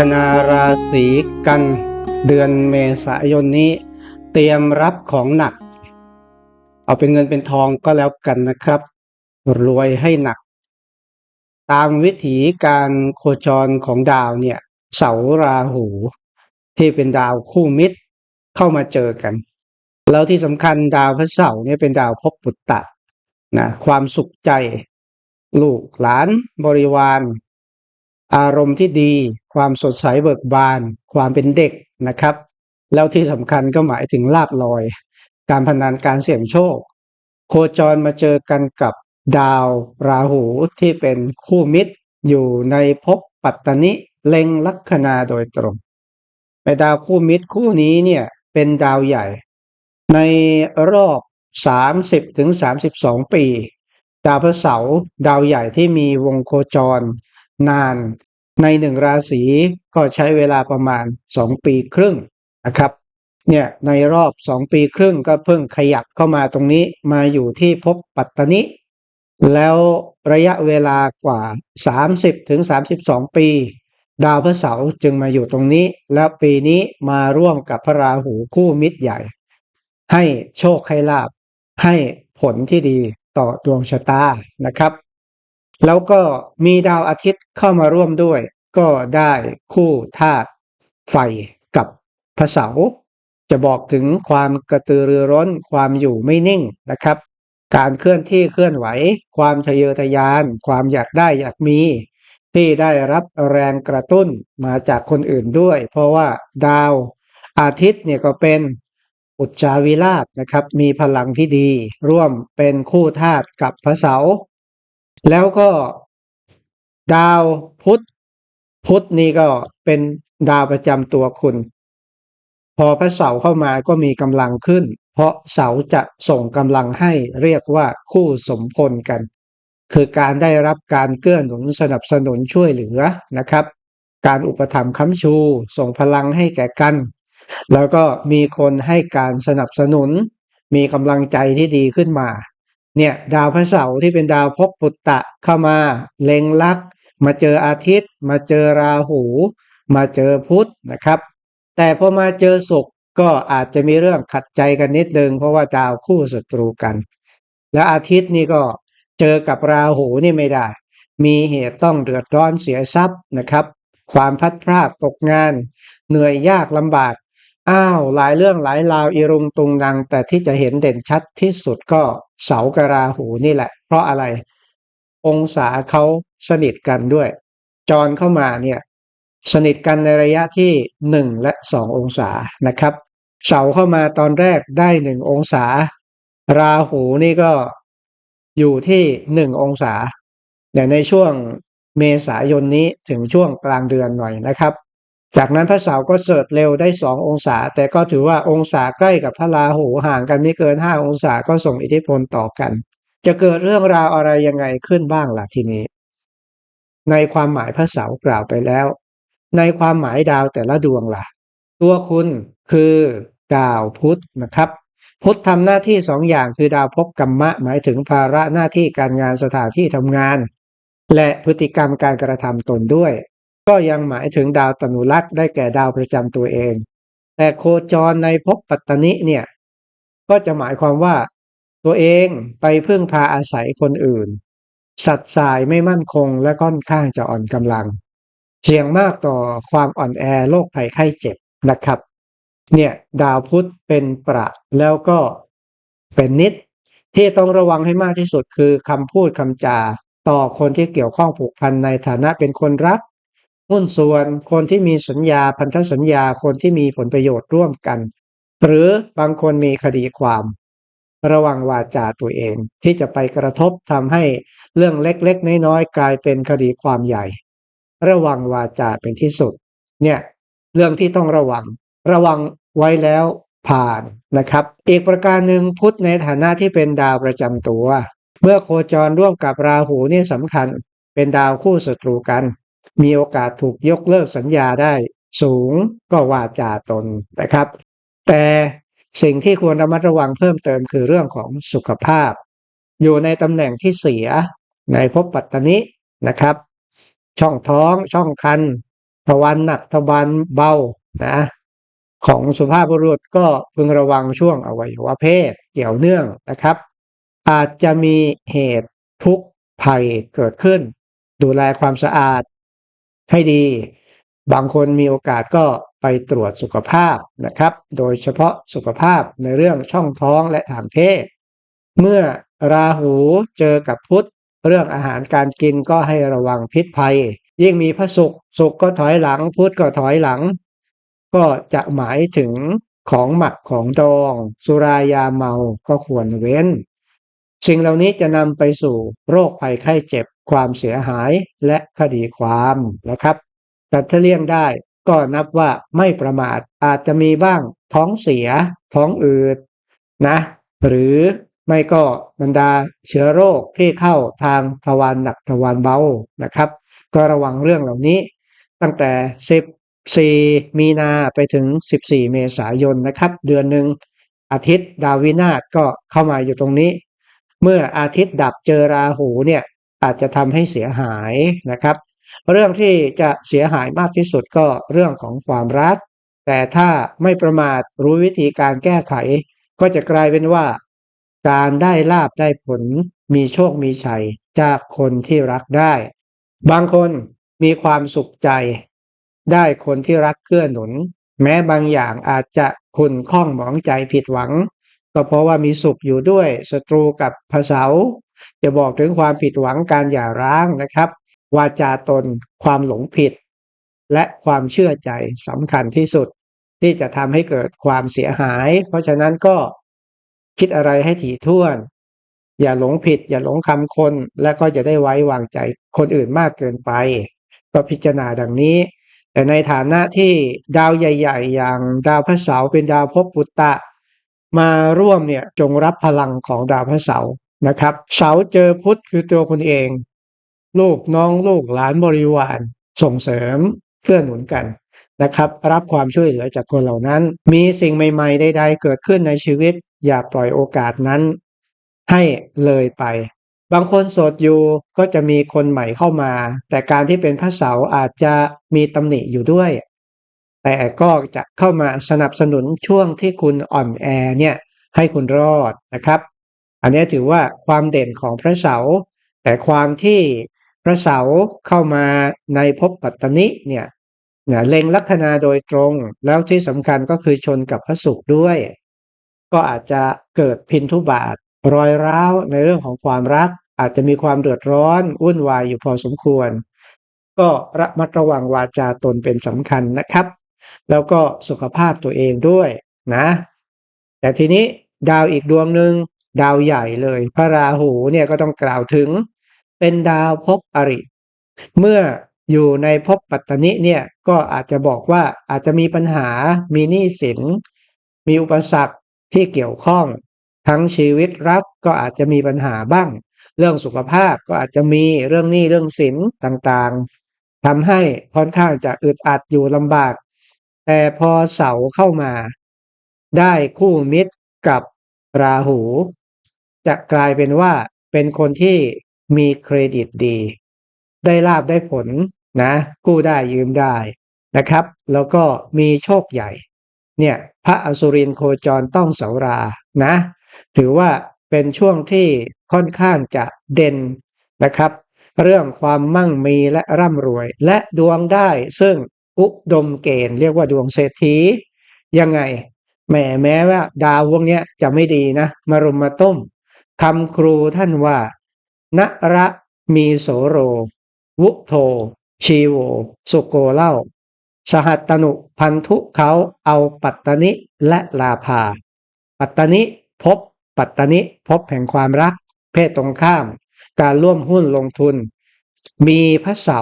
คนาราศีกัน เดือนเมษายนนี้ เตรียมรับของหนัก เอาเป็นเงินเป็นทองก็แล้วกันนะครับ รวยให้หนัก ตามวิถีการโคจรของดาวเนี่ย เสาราหู ที่เป็นดาวคู่มิตรเข้ามาเจอกัน แล้วที่สำคัญดาวพระเสาร์เนี่ยเป็นดาวพบปุตตะนะความสุขใจ ลูกหลานบริวาร อารมณ์ที่ดี ความสดใสเบิกบาน ความเป็นเด็กนะครับ แล้วที่สำคัญก็หมายถึงลาบลอย การพนันการเสี่ยงโชค โคจรมาเจอกันกับดาวราหูที่เป็นคู่มิตร อยู่ในภพปัตตนิเล็งลัคนาโดยตรงในดาวคู่มิตรคู่นี้เนี่ยเป็นดาวใหญ่ ในรอบ 30ถึง32 ปี ดาวพฤหัสบดีดาวใหญ่ที่มีวงโคจร นาน ในหนึ่งราศีก็ใช้เวลาประมาณ 2 ปีครึ่งนะครับเนี่ยในรอบ 2 ปีครึ่งก็เพิ่งขยับเข้ามาตรงนี้มาอยู่ที่ภพปัตตนิแล้วระยะเวลากว่า 30ถึง32 ปี ดาวพฤหัสบดีจึงมาอยู่ตรงนี้ แล้วปีนี้มาร่วมกับพระราหูคู่มิตรใหญ่ ให้โชคให้ลาบให้ผลที่ดีต่อดวงชะตานะครับ แล้วก็มีดาวอาทิตย์เข้ามาร่วมด้วย ก็ได้คู่ธาตุไฟกับพระเสาจะบอกถึงความกระตือรือร้นความอยู่ไม่นิ่งนะครับ การเคลื่อนที่เคลื่อนไหว ความทะเยอทะยาน ความอยากได้อยากมี ที่ได้รับแรงกระตุ้นมาจากคนอื่นด้วย เพราะว่าดาวอาทิตย์เนี่ยก็เป็นอุจจาวิราชนะครับ มีพลังที่ดี ร่วมเป็นคู่ธาตุกับพระเสา แล้วก็ดาวพุธพุธนี่ก็เป็นดาวประจำตัวคุณ พอพระเสาเข้ามาก็มีกำลังขึ้น เพราะเสาจะส่งกำลังให้เรียกว่าคู่สมพลกัน คือการได้รับการเกื้อหนุนสนับสนุนช่วยเหลือนะครับ การอุปถัมภ์ค้ำชู ส่งพลังให้แก่กัน แล้วก็มีคนให้การสนับสนุน มีกำลังใจที่ดีขึ้นมา เนี่ยดาวพระเสาร์ที่เป็นดาวภพปุตตะเข้ามาเล็งลัก มาเจออาทิตย์ มาเจอราหู มาเจอพุธนะครับ แต่พอมาเจอศุกร์ก็อาจจะมีเรื่องขัดใจกันนิดนึง เพราะว่าดาวคู่ศัตรูกัน และอาทิตย์นี่ก็เจอกับราหูนี่ไม่ได้ มีเหตุต้องเดือดร้อนเสียทรัพย์นะครับ ความพัดพรากตกงาน เหนื่อยยากลำบาก อ้าวหลายเรื่องหลายราวอีรุงตุงนัง แต่ที่จะเห็นเด่นชัดที่สุดก็เสากราหูนี่แหละ เพราะอะไร องศาเขาสนิทกันด้วย จรเข้ามาเนี่ยสนิทกันในระยะที่หนึ่งและสององศานะครับ เสาเข้ามาตอนแรกได้หนึ่งองศา ราหูนี่ก็อยู่ที่หนึ่งองศาแต่ในช่วงเมษายนนี้ถึงช่วงกลางเดือนหน่อยนะครับ จากนั้นพระเสาร์ก็เสริฐเร็วได้สององศา แต่ก็ถือว่าองศาใกล้กับพระราหูห่างกันไม่เกินห้าองศาก็ส่งอิทธิพลต่อกัน จะเกิดเรื่องราวอะไรยังไงขึ้นบ้างล่ะทีนี้ ในความหมายพระเสาร์กล่าวไปแล้ว ในความหมายดาวแต่ละดวงล่ะ ตัวคุณคือดาวพุธนะครับ พุธทำหน้าที่สองอย่างคือดาวภพกรรมะ หมายถึงภาระหน้าที่การงานสถานที่ทำงาน และพฤติกรรมการกระทำตนด้วย ก็ยังหมายถึงดาวตนุลักษ์ได้แก่ดาวประจำตัวเอง แต่โคจรในภพปัตตนิเนี่ย ก็จะหมายความว่า ตัวเองไปพึ่งพาอาศัยคนอื่น สัตว์สายไม่มั่นคงและค่อนข้างจะอ่อนกำลัง เสี่ยงมากต่อความอ่อนแอโรคภัยไข้เจ็บนะครับ เนี่ยดาวพุธเป็นประแล้วก็เป็นนิด ที่ต้องระวังให้มากที่สุดคือคำพูดคำจา ต่อคนที่เกี่ยวข้องผูกพันในฐานะเป็นคนรัก หุ้นส่วนคนที่มีสัญญาพันธสัญญาคนที่มีผลประโยชน์ร่วมกัน หรือบางคนมีคดีความ ระวังวาจาตัวเอง ที่จะไปกระทบทำให้เรื่องเล็กๆ น้อยๆ กลายเป็นคดีความใหญ่ ระวังวาจาเป็นที่สุด เนี่ยเรื่องที่ต้องระวัง ระวังไว้แล้วผ่านนะครับ อีกประการหนึ่งพุทธในฐานะที่เป็นดาวประจำตัว เมื่อโคจรร่วมกับราหูนี่สำคัญ เป็นดาวคู่ศัตรูกัน มีโอกาสถูกยกเลิกสัญญาได้สูงก็วาจาตนนะครับ แต่สิ่งที่ควรระมัดระวังเพิ่มเติมคือเรื่องของสุขภาพ อยู่ในตำแหน่งที่เสียในภพปัตตนินะครับ ช่องท้องช่องคันทวันหนักทวันเบานะของสุภาพบุรุษก็พึงระวังช่วงอวัยวะเพศเกี่ยวเนื่องนะครับ อาจจะมีเหตุทุกข์ภัยเกิดขึ้น ดูแลความสะอาด ให้ดี บางคนมีโอกาสก็ไปตรวจสุขภาพนะครับ โดยเฉพาะสุขภาพในเรื่องช่องท้องและทางเพศ เมื่อราหูเจอกับพุธเรื่องอาหารการกินก็ให้ระวังพิษภัย ยิ่งมีพระศุกร์ศุกร์ก็ถอยหลัง พุธก็ถอยหลัง ก็จะหมายถึงของหมักของดอง สุรายาเมาก็ควรเว้น สิ่งเหล่านี้จะนำไปสู่โรคภัยไข้เจ็บ ความเสียหายและคดีความนะครับ แต่ถ้าเลี่ยงได้ก็นับว่าไม่ประมาทอาจจะมีบ้างท้องเสีย ท้องอืดนะ หรือไม่ก็บรรดาเชื้อโรคที่เข้าทางทวารหนักทวารเบานะครับ ก็ระวังเรื่องเหล่านี้ ตั้งแต่ 14 มีนาไปถึง 14 เมษายนนะครับ เดือนหนึ่งอาทิตย์ดาววินาศก็เข้ามาอยู่ตรงนี้ เมื่ออาทิตย์ดับเจอราหูเนี่ย อาจจะทำให้เสียหายนะครับ เรื่องที่จะเสียหายมากที่สุดก็เรื่องของความรัก แต่ถ้าไม่ประมาทรู้วิธีการแก้ไข ก็จะกลายเป็นว่า การได้ลาบได้ผล มีโชคมีชัยจากคนที่รักได้ บางคนมีความสุขใจ ได้คนที่รักเกื้อหนุน แม้บางอย่างอาจจะคุณข้องหมองใจผิดหวัง ก็เพราะว่ามีสุขอยู่ด้วยศัตรูกับพระเสา จะบอกถึงความผิดหวังการหย่าร้างนะครับ วาจาตน ความหลงผิด และความเชื่อใจสำคัญที่สุด ที่จะทำให้เกิดความเสียหาย เพราะฉะนั้นก็คิดอะไรให้ถี่ถ้วน อย่าหลงผิด อย่าหลงคำคน และก็จะได้ไว้วางใจคนอื่นมากเกินไป ก็พิจารณาดังนี้ แต่ในฐานะที่ดาวใหญ่ ๆ อย่างดาวพระเสาร์เป็นดาวภพปุตตะ มาร่วมเนี่ยจงรับพลังของดาวพระเสาร์ นะครับ เสาเจอพุทธคือตัวคุณเอง ลูกน้องลูกหลานบริวารส่งเสริมเกื้อหนุนกันนะครับ รับความช่วยเหลือจากคนเหล่านั้น มีสิ่งใหม่ๆใดๆเกิดขึ้นในชีวิต อย่าปล่อยโอกาสนั้น ให้เลยไป บางคนโสดอยู่ก็จะมีคนใหม่เข้ามา แต่การที่เป็นพระเสาอาจจะมีตำหนิอยู่ด้วย แต่ก็จะเข้ามาสนับสนุนช่วงที่คุณอ่อนแอเนี่ยให้คุณรอดนะครับ อันนี้ถือว่าความเด่นของพระเสาร์แต่ความที่พระเสาร์เข้ามาในภพปัตตนิเนี่ยเนี่ยเล็งลัคนาโดยตรง แล้วที่สำคัญก็คือชนกับพระศุกร์ด้วย ก็อาจจะเกิดพินทุบาทรอยร้าวในเรื่องของความรัก อาจจะมีความเดือดร้อนวุ่นวายอยู่พอสมควร ก็ระมัดระวังวาจาตนเป็นสำคัญนะครับ แล้วก็สุขภาพตัวเองด้วยนะ แต่ทีนี้ดาวอีกดวงหนึ่ง ดาวใหญ่เลย พระราหูเนี่ยก็ต้องกล่าวถึง เป็นดาวภพอริ เมื่ออยู่ในภพปัตตนิเนี่ยก็อาจจะบอกว่าอาจจะมีปัญหามีหนี้สิน มีอุปสรรคที่เกี่ยวข้อง ทั้งชีวิตรักก็อาจจะมีปัญหาบ้าง เรื่องสุขภาพก็อาจจะมีเรื่องหนี้เรื่องสินต่างๆทำให้ค่อนข้างจะอึดอัดอยู่ลำบาก แต่พอเสาเข้ามา ได้คู่มิตรกับราหู จะกลายเป็นว่าเป็นคนที่มีเครดิตดี ได้ลาบได้ผลนะ กู้ได้ยืมได้นะครับ แล้วก็มีโชคใหญ่ เนี่ยพระอสุรินโคจรต้องเสารานะ ถือว่าเป็นช่วงที่ค่อนข้างจะเด่นนะครับ เรื่องความมั่งมีและร่ำรวย และดวงได้ซึ่งอุดมเกณฑ์เรียกว่าดวงเศรษฐียังไงแหมแม้ว่าดาวพวกนี้จะไม่ดีนะ มารุมมาต้ม คำครูท่านว่า นระมีโสโร วุโท ชีโว สุโกเล่า สหัตตนุพันธุเขาเอาปัตตนิและลาภา ปัตตนิพบ ปัตตนิพบแห่งความรัก เพศตรงข้าม การร่วมหุ้นลงทุน มีพระเสา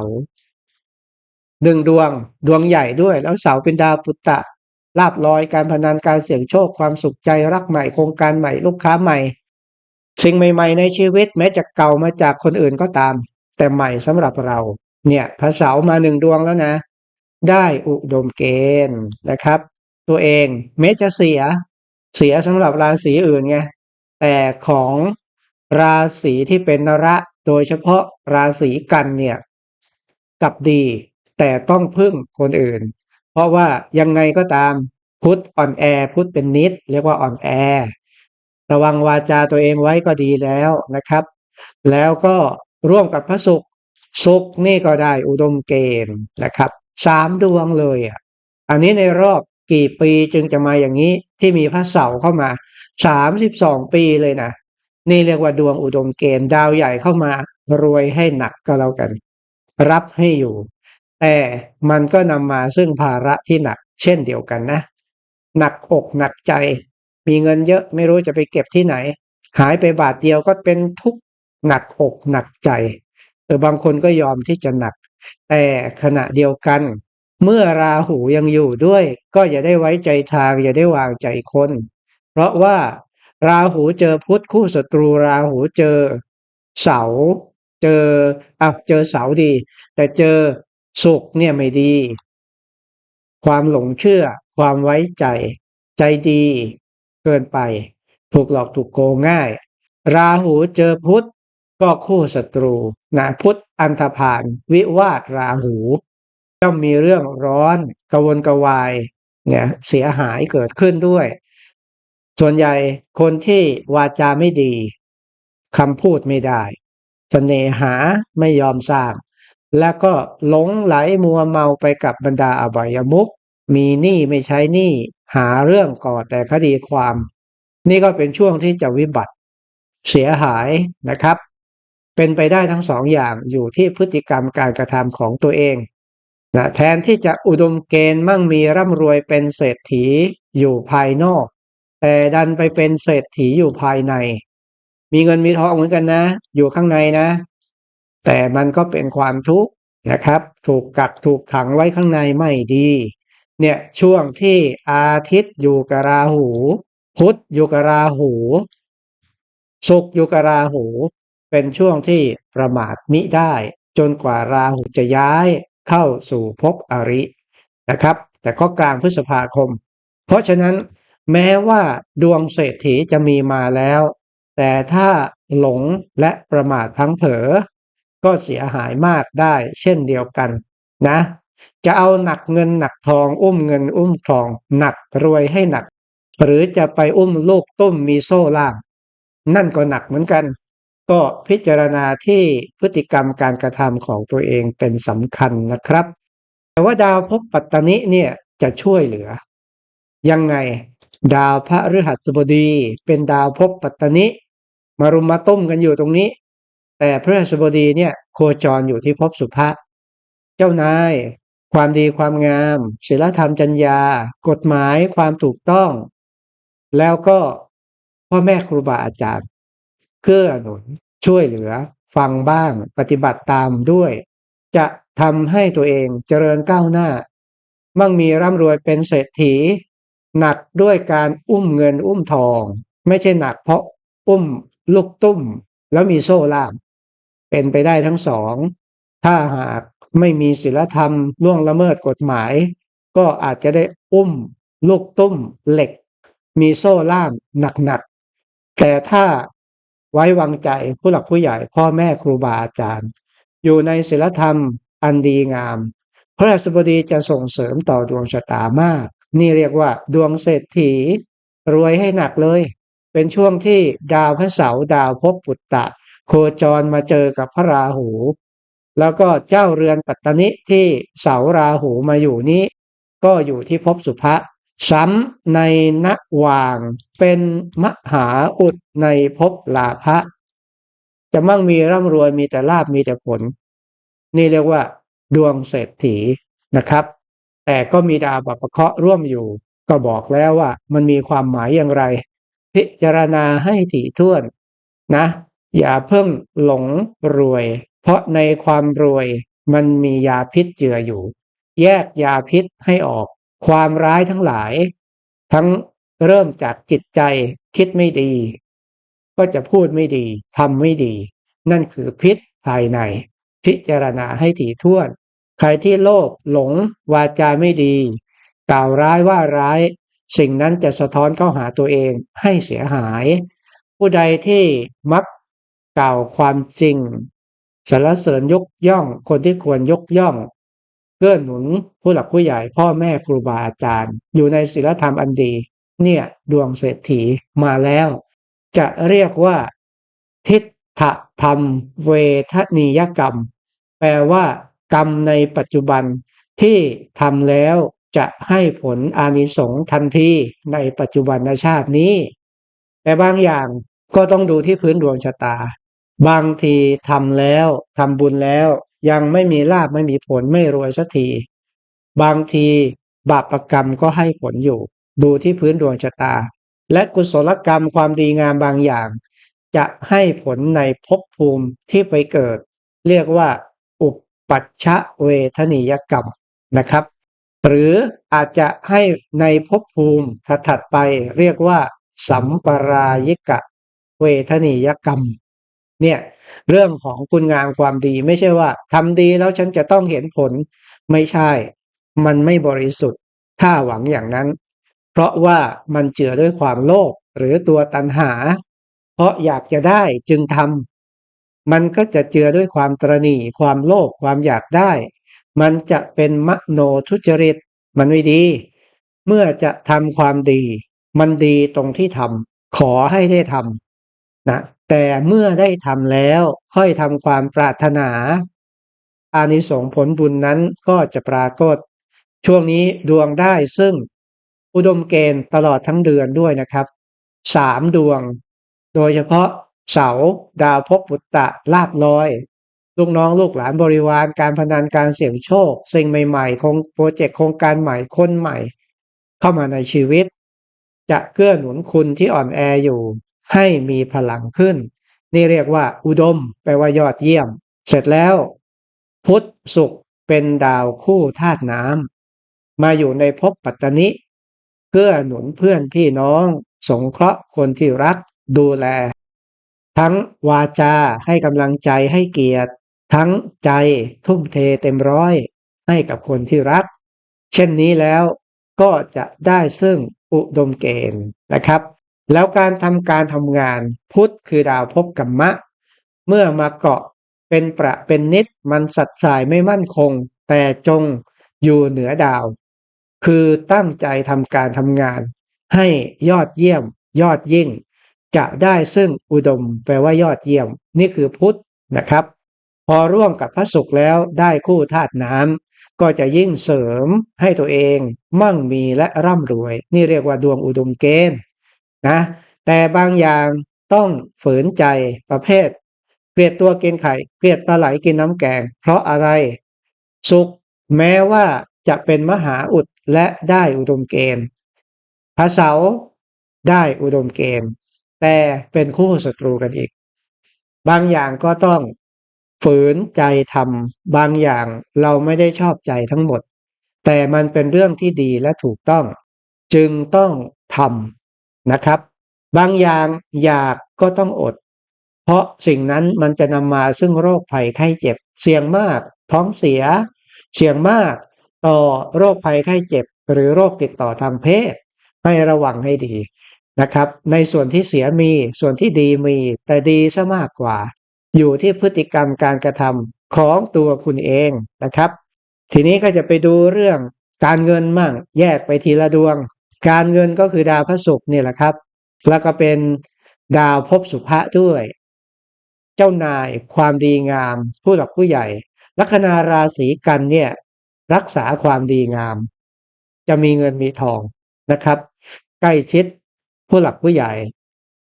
หนึ่งดวงดวงใหญ่ด้วย แล้วเสาเป็นดาวปุตตะลาบลอยการพนันการเสี่ยงโชคความสุขใจรักใหม่โครงการใหม่ลูกค้าใหม่ สิ่งใหม่ ๆ ในชีวิตแม้จะเก่ามาจากคนอื่นก็ตาม แต่ใหม่สำหรับเรา เนี่ยพระเสามาหนึ่งดวงแล้วนะ ได้อุดมเกณฑ์นะครับ ตัวเองแม้จะเสีย เสียสำหรับราศีอื่นไงแต่ของราศีที่เป็นนระ โดยเฉพาะราศีกันเนี่ยกับดี แต่ต้องพึ่งคนอื่น เพราะว่ายังไงก็ตามพุทธอ่อนแอพุทธเป็นนิด เรียกว่าอ่อนแอ ระวังวาจาตัวเองไว้ก็ดีแล้วนะครับ แล้วก็ร่วมกับพระศุกร์ศุกร์นี่ก็ได้อุดมเกณฑ์นะครับสามดวงเลยอะอันนี้ในรอบกี่ปีจึงจะมาอย่างนี้ที่มีพระเสาร์เข้ามาสามสิบสองปีเลยนะนี่เรียกว่าดวงอุดมเกณฑ์ดาวใหญ่เข้ามารวยให้หนักก็แล้วกัน รับให้อยู่ แต่มันก็นำมาซึ่งภาระที่หนักเช่นเดียวกันนะ หนักอกหนักใจ มีเงินเยอะไม่รู้จะไปเก็บที่ไหน หายไปบาทเดียวก็เป็นทุกข์หนักอกหนักใจเออบางคนก็ยอมที่จะหนัก แต่ขณะเดียวกัน เมื่อราหูยังอยู่ด้วย ก็อย่าได้ไว้ใจทาง อย่าได้วางใจคน เพราะว่าราหูเจอพุทธคู่ศัตรูราหูเจอ เสา เจออะเจอเสาดี แต่เจอสุกร์เนี่ยไม่ดี ความหลงเชื่อ ความไว้ใจ ใจดี เกินไป ถูกหลอกถูกโกงง่าย ราหูเจอพุทธก็คู่ศัตรูนะพุทธอันธพาลวิวาทราหูย่อมมีเรื่องร้อนกวนกวายเนี่ยเสียหายเกิดขึ้นด้วย ส่วนใหญ่คนที่วาจาไม่ดีคำพูดไม่ได้เสน่หาไม่ยอมสร้าง แล้วก็หลงไหลมัวเมาไปกับบรรดาอบายมุข มีหนี้ไม่ใช้หนี้หาเรื่องก่อแต่คดีความ นี่ก็เป็นช่วงที่จะวิบัติ เสียหายนะครับ เป็นไปได้ทั้งสองอย่างอยู่ที่พฤติกรรมการกระทำของตัวเองนะแทนที่จะอุดมเกณฑ์มั่งมีร่ำรวยเป็นเศรษฐีอยู่ภายนอก แต่ดันไปเป็นเศรษฐีอยู่ภายใน มีเงินมีทองเหมือนกันนะ อยู่ข้างในนะ แต่มันก็เป็นความทุกข์นะครับ ถูกกักถูกขังไว้ข้างในไม่ดี เนี่ยช่วงที่อาทิตย์อยู่กับราหู พุธอยู่กับราหูศุกร์อยู่กับราหู เป็นช่วงที่ประมาทมิได้ จนกว่าราหูจะย้ายเข้าสู่ภพอรินะครับ แต่ก็กลางพฤษภาคม เพราะฉะนั้นแม้ว่าดวงเศรษฐีจะมีมาแล้ว แต่ถ้าหลงและประมาทพังเผลอก็เสียหายมากได้เช่นเดียวกันนะ จะเอาหนักเงินหนักทอง อุ้มเงินอุ้มทอง หนักรวยให้หนัก หรือจะไปอุ้มโลกต้มมีโซ่ล่ามนั่นก็หนักเหมือนกัน ก็พิจารณาที่พฤติกรรมการกระทำของตัวเองเป็นสำคัญนะครับ แต่ว่าดาวภพปัตตนิเนี่ยจะช่วยเหลือ ยังไง ดาวพระฤหัสบดีเป็นดาวภพปัตตนิมารุมมาต้มกันอยู่ตรงนี้ แต่พระฤหัสบดีเนี่ยโคจรอยู่ที่ภพสุภะเจ้านาย ความดีความงามศีลธรรมจัญญา กฎหมายความถูกต้อง แล้วก็พ่อแม่ครูบาอาจารย์เกื้อหนุนช่วยเหลือ ฟังบ้างปฏิบัติตามด้วย จะทำให้ตัวเองเจริญก้าวหน้า มั่งมีร่ำรวยเป็นเศรษฐี หนักด้วยการอุ้มเงินอุ้มทอง ไม่ใช่หนักเพราะอุ้มลูกตุ้ม แล้วมีโซ่ล่าม เป็นไปได้ทั้งสอง ถ้าหาก ไม่มีศีลธรรมล่วงละเมิดกฎหมาย ก็อาจจะได้อุ้ม ลูกตุ้มเหล็ก มีโซ่ล่ามหนักๆแต่ถ้าไว้วางใจผู้หลักผู้ใหญ่ พ่อแม่ครูบาอาจารย์ อยู่ในศีลธรรมอันดีงาม พระราชบดีจะส่งเสริมต่อดวงชะตามาก นี่เรียกว่า ดวงเศรษฐี รวยให้หนักเลย เป็นช่วงที่ดาวพระเสาร์ดาวภพปุตตะ โคจรมาเจอกับพระราหู แล้วก็เจ้าเรือนปัตตนิที่เสาราหูมาอยู่นี้ ก็อยู่ที่ภพสุภะซ้ำในณวางเป็นมหาอุดในภพลาภะจะมั่งมีร่ำรวยมีแต่ลาบมีแต่ผล นี่เรียกว่า ดวงเศรษฐีนะครับ แต่ก็มีดาวบัพเคราะห์ร่วมอยู่ ก็บอกแล้วว่า มันมีความหมายอย่างไร พิจารณาให้ถี่ถ้วนนะ อย่าเพิ่งหลงรวย เพราะในความรวยมันมียาพิษเจืออยู่ แยกยาพิษให้ออก ความร้ายทั้งหลาย ทั้งเริ่มจากจิตใจคิดไม่ดี ก็จะพูดไม่ดีทำไม่ดี นั่นคือพิษภายใน พิจารณาให้ถี่ถ้วน ใครที่โลภหลง วาจาไม่ดี กล่าวร้ายว่าร้าย สิ่งนั้นจะสะท้อนเข้าหาตัวเองให้เสียหาย ผู้ใดที่มักกล่าวความจริง สรรเสริญยกย่อง คนที่ควรยกย่อง เกื้อหนุนผู้หลักผู้ใหญ่ พ่อแม่ครูบาอาจารย์ อยู่ในศีลธรรมอันดี เนี่ยดวงเศรษฐีมาแล้ว จะเรียกว่า ทิฏฐธรรม เวทนิยกรรม แปลว่า กรรมในปัจจุบันที่ทำแล้วจะให้ผลอานิสงส์ทันทีในปัจจุบันชาตินี้ แต่บางอย่างก็ต้องดูที่พื้นดวงชะตา บางทีทำแล้วทำบุญแล้วยังไม่มีลาบไม่มีผลไม่รวยสักที บางทีบาปรกรรมก็ให้ผลอยู่ ดูที่พื้นดวงชะตา และกุศลกรรมความดีงามบางอย่าง จะให้ผลในภพภูมิที่ไปเกิด เรียกว่า อุปปัชชะเวทนิยกรรมนะครับ หรืออาจจะให้ในภพภูมิถัดไปเรียกว่า สัมปรายิกะ เวทนิยกรรม เนี่ยเรื่องของคุณงามความดีไม่ใช่ว่าทำดีแล้วฉันจะต้องเห็นผลไม่ใช่ มันไม่บริสุทธิ์ถ้าหวังอย่างนั้น เพราะว่ามันเจือด้วยความโลภหรือตัวตัณหา เพราะอยากจะได้จึงทำมันก็จะเจือด้วยความตรณีความโลภความอยากได้ มันจะเป็นมโนทุจริต มันไม่ดี เมื่อจะทำความดี มันดีตรงที่ทำขอให้ได้ทำนะ แต่เมื่อได้ทำแล้วค่อยทำความปรารถนา อานิสงส์ผลบุญนั้นก็จะปรากฏ ช่วงนี้ดวงได้ซึ่งอุดมเกณฑ์ตลอดทั้งเดือนด้วยนะครับสามดวง โดยเฉพาะเสาดาวพบุตตะลาบลอย ลูกน้องลูกหลานบริวารการพนันการเสี่ยงโชค สิ่งใหม่ๆโคงโปรเจกต์โครงการใหม่คนใหม่ เข้ามาในชีวิต จะเกื้อหนุนคุณที่อ่อนแออยู่ ให้มีพลังขึ้น นี่เรียกว่า อุดม แปลว่ายอดเยี่ยม เสร็จแล้ว พุทธสุขเป็นดาวคู่ธาตุน้ำมาอยู่ในภพปัตตนิเกื้อหนุนเพื่อนพี่น้อง สงเคราะห์คนที่รักดูแล ทั้งวาจาให้กำลังใจให้เกียรติ ทั้งใจทุ่มเทเต็มร้อย ให้กับคนที่รัก เช่นนี้แล้วก็จะได้ซึ่งอุดมเกณฑ์นะครับ แล้วการทำการทำงานพุทธคือดาวภพกัมมะ เมื่อมาเกาะเป็นประเป็นนิดมันสัดสายไม่มั่นคง แต่จงอยู่เหนือดาว คือตั้งใจทำการทำงาน ให้ยอดเยี่ยม ยอดยิ่ง จะได้ซึ่งอุดม แปลว่ายอดเยี่ยม นี่คือพุทธนะครับ พอร่วมกับพระศุกร์แล้วได้คู่ธาตุน้ำก็จะยิ่งเสริมให้ตัวเอง มั่งมีและร่ำรวย นี่เรียกว่าดวงอุดมเกณฑ์ นะ แต่บางอย่างต้องฝืนใจประเภท เกลียดตัวกินไข่ เกลียดปลาไหลกินน้ำแกง เพราะอะไร สุขแม้ว่าจะเป็นมหาอุดและได้อุดมเกณฑ์พระเสาได้อุดมเกณฑ์ แต่เป็นคู่ศัตรูกันอีก บางอย่างก็ต้องฝืนใจทำบางอย่างเราไม่ได้ชอบใจทั้งหมด แต่มันเป็นเรื่องที่ดีและถูกต้อง จึงต้องทำ นะครับ บางอย่างอยากก็ต้องอด เพราะสิ่งนั้นมันจะนำมาซึ่งโรคภัยไข้เจ็บ เสี่ยงมาก ท้องเสีย เสี่ยงมาก ต่อโรคภัยไข้เจ็บ หรือโรคติดต่อทางเพศ ให้ระวังให้ดีนะครับ ในส่วนที่เสียมีส่วนที่ดีมี แต่ดีซะมากกว่า อยู่ที่พฤติกรรมการกระทำของตัวคุณเองนะครับ ทีนี้ก็จะไปดูเรื่องการเงินมั่งแยกไปทีละดวง การเงินก็คือดาวพระศุกร์เนี่ยแหละครับ แล้วก็เป็นดาวภพสุภะด้วย เจ้านายความดีงาม ผู้หลักผู้ใหญ่ ลัคนาราศีกันเนี่ยรักษาความดีงาม จะมีเงินมีทองนะครับ ใกล้ชิดผู้หลักผู้ใหญ่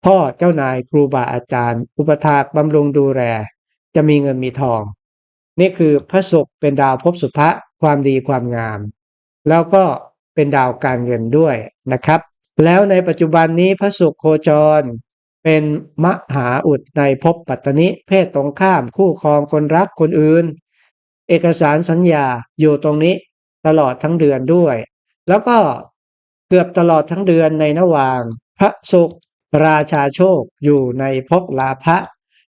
พ่อเจ้านายครูบาอาจารย์ อุปถากบำรุงดูแลจะมีเงินมีทอง นี่คือพระศุกร์เป็นดาวภพสุภะความดีความงาม แล้วก็ เป็นดาวการเงินด้วยนะครับ แล้วในปัจจุบันนี้พระศุกร์โคจร เป็นมหาอุดในภพปัตตนิ เพศตรงข้ามคู่ครองคนรักคนอื่น เอกสารสัญญาอยู่ตรงนี้ตลอดทั้งเดือนด้วย แล้วก็เกือบตลอดทั้งเดือนในระหว่าง พระศุกร์ราชาโชคอยู่ในภพลาภะ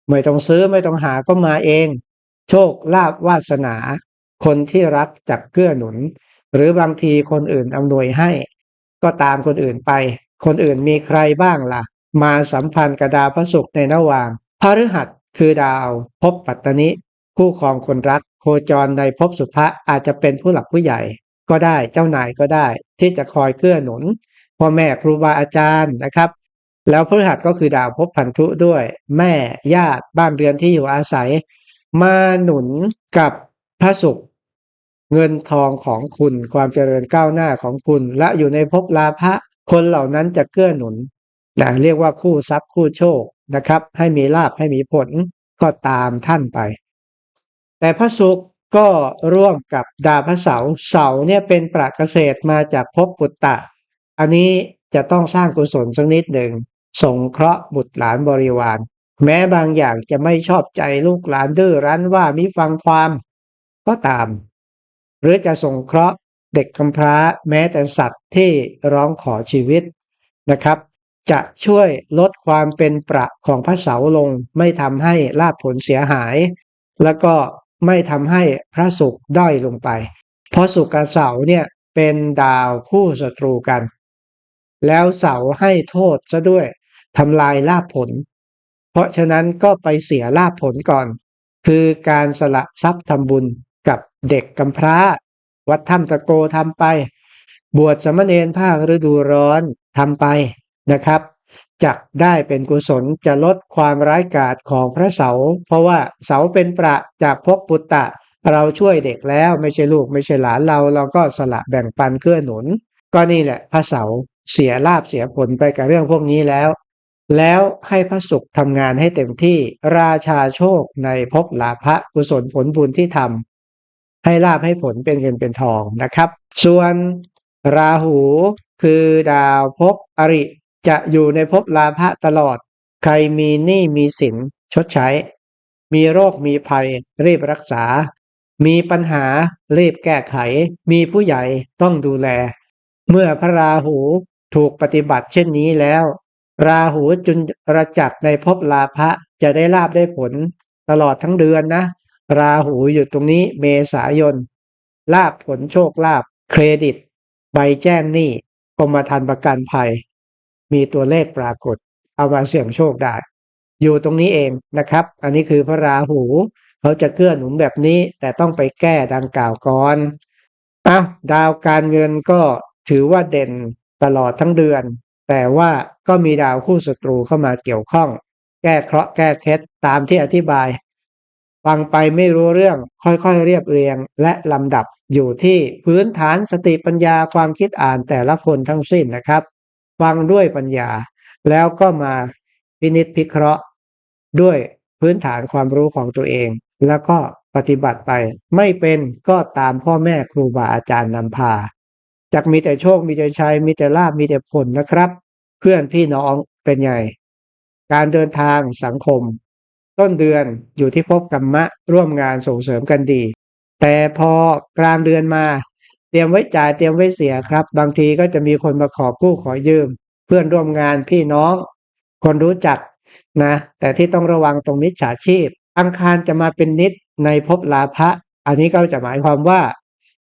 ไม่ต้องซื้อไม่ต้องหาก็มาเอง โชคลาภวาสนา คนที่รักจักเกื้อหนุน หรือบางทีคนอื่นอำนวยให้ ก็ตามคนอื่นไป คนอื่นมีใครบ้างล่ะ มาสัมพันธ์กับดาวพระศุกร์ในระหว่างพฤหัสคือดาวภพปัตตนิคู่ครองคนรัก โคจรในภพสุภะอาจจะเป็นผู้หลักผู้ใหญ่ ก็ได้เจ้านายก็ได้ ที่จะคอยเกื้อหนุนพ่อแม่ครูบาอาจารย์นะครับ แล้วพฤหัสก็คือดาวภพพันธุด้วย แม่ญาติบ้านเรือนที่อยู่อาศัย มาหนุนกับพระศุกร์ เงินทองของคุณความเจริญก้าวหน้าของคุณ และอยู่ในภพลาภะคนเหล่านั้นจะเกื้อหนุนนะเรียกว่าคู่ทรัพย์คู่โชคนะครับ ให้มีลาภให้มีผลก็ตามท่านไป แต่พระศุกร์ก็ร่วมกับดาวพระเสาเสาเนี่ยเป็นประเกษตรมาจากภพปุตตะ อันนี้จะต้องสร้างกุศลสักนิดหนึ่งสงเคราะห์บุตรหลานบริวาร แม้บางอย่างจะไม่ชอบใจลูกหลานดื้อรั้นว่ามิฟังความ ก็ตาม หรือจะส่งเคราะห์เด็กกำพร้าแม้แต่สัตว์ที่ร้องขอชีวิตนะครับ จะช่วยลดความเป็นประของพระเสาลง ไม่ทำให้ลาภผลเสียหาย แล้วก็ไม่ทำให้พระศุกร์ด้อยลงไป เพราะศุกับเสาเนี่ยเป็นดาวคู่ศัตรูกัน แล้วเสาให้โทษซะด้วยทำลายลาภผล เพราะฉะนั้นก็ไปเสียลาภผลก่อน คือการสละทรัพย์ทำบุญ กับเด็กกำพร้า วัดถ้ำตะโกทำไป บวชสามเณรภาคฤดูร้อนทำไปนะครับจักได้เป็นกุศลจะลดความร้ายกาจของพระเสา เพราะว่าเสาเป็นประจากภพปุตตะ เราช่วยเด็กแล้วไม่ใช่ลูกไม่ใช่หลานเรา เราก็สละแบ่งปันเกื้อหนุน ก็นี่แหละพระเสาเสียลาบเสียผลไปกับเรื่องพวกนี้แล้ว แล้วให้พระศุกร์ทำงานให้เต็มที่ราชาโชคในภพลาภกุศลผลบุญที่ทำ ให้ลาบให้ผลเป็นเงินเป็นทองนะครับ ส่วนราหูคือดาวภพอริ จะอยู่ในภพลาภะตลอด ใครมีหนี้มีสินชดใช้ มีโรคมีภัยรีบรักษา มีปัญหารีบแก้ไข มีผู้ใหญ่ต้องดูแล เมื่อพระราหูถูกปฏิบัติเช่นนี้แล้ว ราหูจุนรจักในภพลาภะจะได้ลาบได้ผลตลอดทั้งเดือนนะ ราหูอยู่ตรงนี้เมษายน ลาบผลโชคลาบเครดิต ใบแจ้งหนี้กรมธรรม์ประกันภัย มีตัวเลขปรากฏ เอามาเสี่ยงโชคได้ อยู่ตรงนี้เองนะครับ อันนี้คือพระราหู เขาจะเกื้อหนุนแบบนี้แต่ต้องไปแก้ดังกล่าวก่อนอะดาวการเงินก็ถือว่าเด่นตลอดทั้งเดือน แต่ว่าก็มีดาวคู่ศัตรูเข้ามาเกี่ยวข้อง แก้เคราะห์แก้เคล็ดตามที่อธิบาย ฟังไปไม่รู้เรื่องค่อยๆเรียบเรียงและลำดับอยู่ที่พื้นฐานสติปัญญาความคิดอ่านแต่ละคนทั้งสิ้นนะครับ ฟังด้วยปัญญา แล้วก็มาพินิจพิเคราะห์ ด้วยพื้นฐานความรู้ของตัวเอง แล้วก็ปฏิบัติไป ไม่เป็นก็ตามพ่อแม่ครูบาอาจารย์นำพาจากมีแต่โชคมีแต่ชัยมีแต่ลาบมีแต่ผลนะครับ เพื่อนพี่น้องเป็นไง การเดินทางสังคม ต้นเดือนอยู่ที่พบกรรมะร่วมงานส่งเสริมกันดี แต่พอกลางเดือนมา เตรียมไว้จ่ายเตรียมไว้เสียครับ บางทีก็จะมีคนมาขอกู้ขอยืม เพื่อนร่วมงานพี่น้อง คนรู้จักนะ แต่ที่ต้องระวังตรงมิจฉาชีพ อังคารจะมาเป็นนิดในภพลาภะอันนี้ก็จะหมายความว่า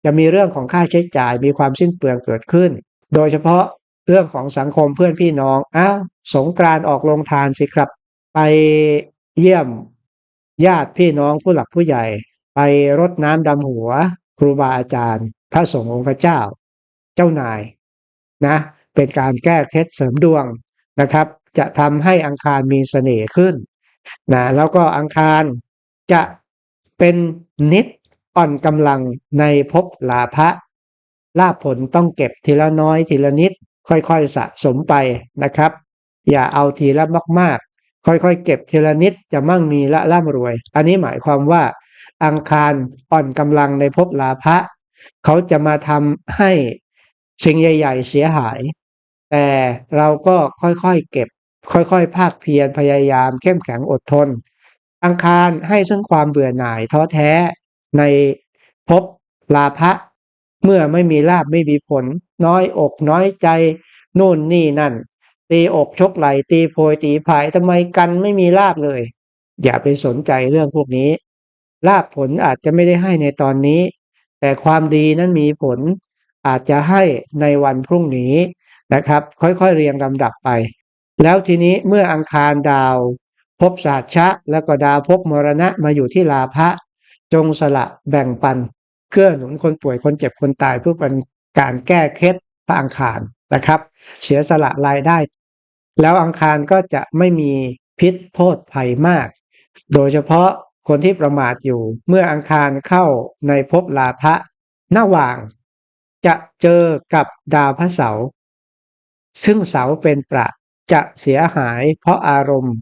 จะมีเรื่องของค่าใช้จ่ายมีความสิ้นเปลืองเกิดขึ้น โดยเฉพาะเรื่องของสังคมเพื่อนพี่น้องอ้าวสงกราน์ออกลงทานสิครับ ไป เยี่ยม ญาติพี่น้องผู้หลักผู้ใหญ่ ไปรดน้ำดำหัว ครูบาอาจารย์ พระสงฆ์องค์พระเจ้า เจ้านายนะ เป็นการแก้เคล็ดเสริมดวงนะครับ จะทำให้อังคารมีเสน่ห์ขึ้นนะแล้วก็อังคารจะเป็นนิดอ่อนกำลังในภพลาภะลาผลต้องเก็บทีละน้อยทีละนิด ค่อยๆสะสมไปนะครับ อย่าเอาทีละมากๆ ค่อยๆ เก็บทีละนิดจะมั่งมีและร่ำรวย อันนี้หมายความว่า อังคารอ่อนกำลังในภพลาภะเขาจะมาทำให้สิ่งใหญ่ ๆ เสียหาย แต่เราก็ค่อยๆ เก็บ ค่อยๆ ภาคเพียรพยายาม เข้มแข็งอดทน อังคารให้ซึ่งความเบื่อหน่ายท้อแท้ในภพลาภะเมื่อไม่มีลาบไม่มีผล น้อยอกน้อยใจนู่นนี่นั่น ตีอกชกไหลตีโพยตีผายทำไมกันไม่มีลาบเลย อย่าไปสนใจเรื่องพวกนี้ ลาบผลอาจจะไม่ได้ให้ในตอนนี้ แต่ความดีนั้นมีผลอาจจะให้ในวันพรุ่งนี้นะครับ ค่อยๆเรียงลำดับไป แล้วทีนี้เมื่ออังคารดาว พบศาสตร์ชะ แล้วก็ดาวพบมรณะมาอยู่ที่ลาภะจงสละแบ่งปันเกื้อหนุนคนป่วยคนเจ็บคนตายเพื่อเป็นการแก้เคล็ดพระอังคารนะครับ เสียสละรายได้ แล้วอังคารก็จะไม่มีพิษโทษภัยมาก โดยเฉพาะคนที่ประมาทอยู่เมื่ออังคารเข้าในภพลาภะหน้าว่าง จะเจอกับดาวพระเสาร์ซึ่งเสาเป็นประจะเสียหายเพราะอารมณ์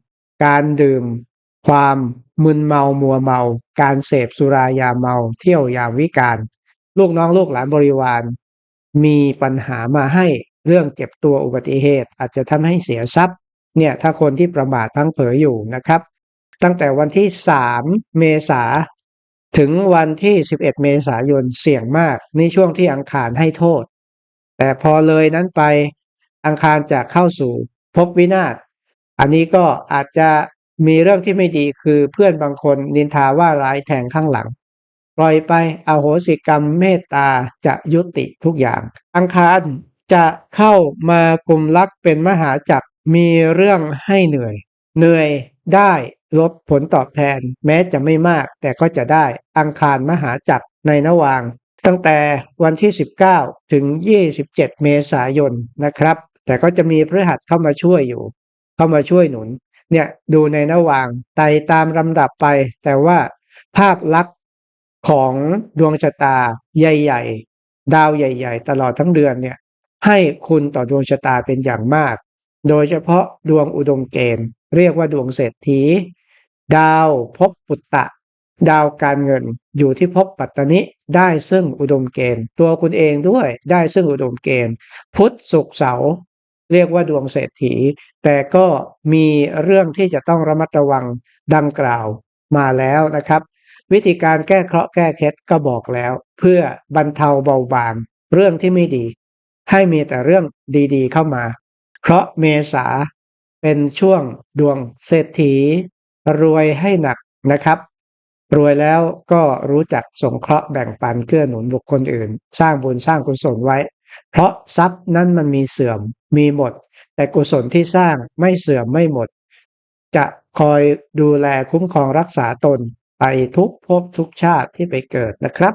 การดื่ม ความมึนเมามัวเมา การเสพสุรายาเมาเที่ยวยามวิการ ลูกน้องลูกหลานบริวาร มีปัญหามาให้ เรื่องเจ็บตัวอุบัติเหตุ อาจจะทำให้เสียทรัพย์เนี่ยถ้าคนที่ประมาทพังเผลออยู่นะครับ ตั้งแต่วันที่ 3 เมษาถึงวันที่ 11 เมษายนเสี่ยงมากในช่วงที่อังคารให้โทษ แต่พอเลยนั้นไปอังคารจะเข้าสู่ภพวินาศอันนี้ก็อาจจะมีเรื่องที่ไม่ดีคือเพื่อนบางคนนินทาว่าร้ายแทงข้างหลัง ปล่อยไปอโหสิกรรมเมตตาจะยุติทุกอย่าง อังคาร จะเข้ามากลุ่มลักเป็นมหาจักรมีเรื่องให้เหนื่อย เหนื่อยได้ลบผลตอบแทน แม้จะไม่มาก แต่ก็จะได้อังคารมหาจักรในนวาง ตั้งแต่วันที่ 19 ถึง 27 เมษายนนะครับ แต่ก็จะมีพฤหัสเข้ามาช่วยอยู่ เข้ามาช่วยหนุน เนี่ยดูในระหว่างไต่ตามลำดับไป แต่ว่าภาพลักษณ์ของดวงชะตาใหญ่ ๆ ดาวใหญ่ ๆ ตลอดทั้งเดือนเนี่ย ให้คุณต่อดวงชะตาเป็นอย่างมาก โดยเฉพาะดวงอุดมเกณฑ์ เรียกว่าดวงเศรษฐี ดาวภพปุตตะ ดาวการเงินอยู่ที่ภพปัตตนิได้ซึ่งอุดมเกณฑ์ ตัวคุณเองด้วยได้ซึ่งอุดมเกณฑ์ พุธศุกร์เสาร์เรียกว่าดวงเศรษฐี แต่ก็มีเรื่องที่จะต้องระมัดระวังดังกล่าวมาแล้วนะครับ วิธีการแก้เคราะห์แก้เคล็ดก็บอกแล้ว เพื่อบรรเทาเบาบางเรื่องที่ไม่ดี ให้มีแต่เรื่องดีๆ เข้ามา เพราะเมษาเป็นช่วงดวงเศรษฐี รวยให้หนักนะครับ รวยแล้วก็รู้จักสงเคราะห์แบ่งปันเกื้อหนุนบุคคลอื่น สร้างบุญสร้างกุศลไว้ เพราะทรัพย์นั้นมันมีเสื่อมมีหมด แต่กุศลที่สร้างไม่เสื่อมไม่หมด จะคอยดูแลคุ้มครองรักษาตนไปทุกภพทุกชาติที่ไปเกิดนะครับ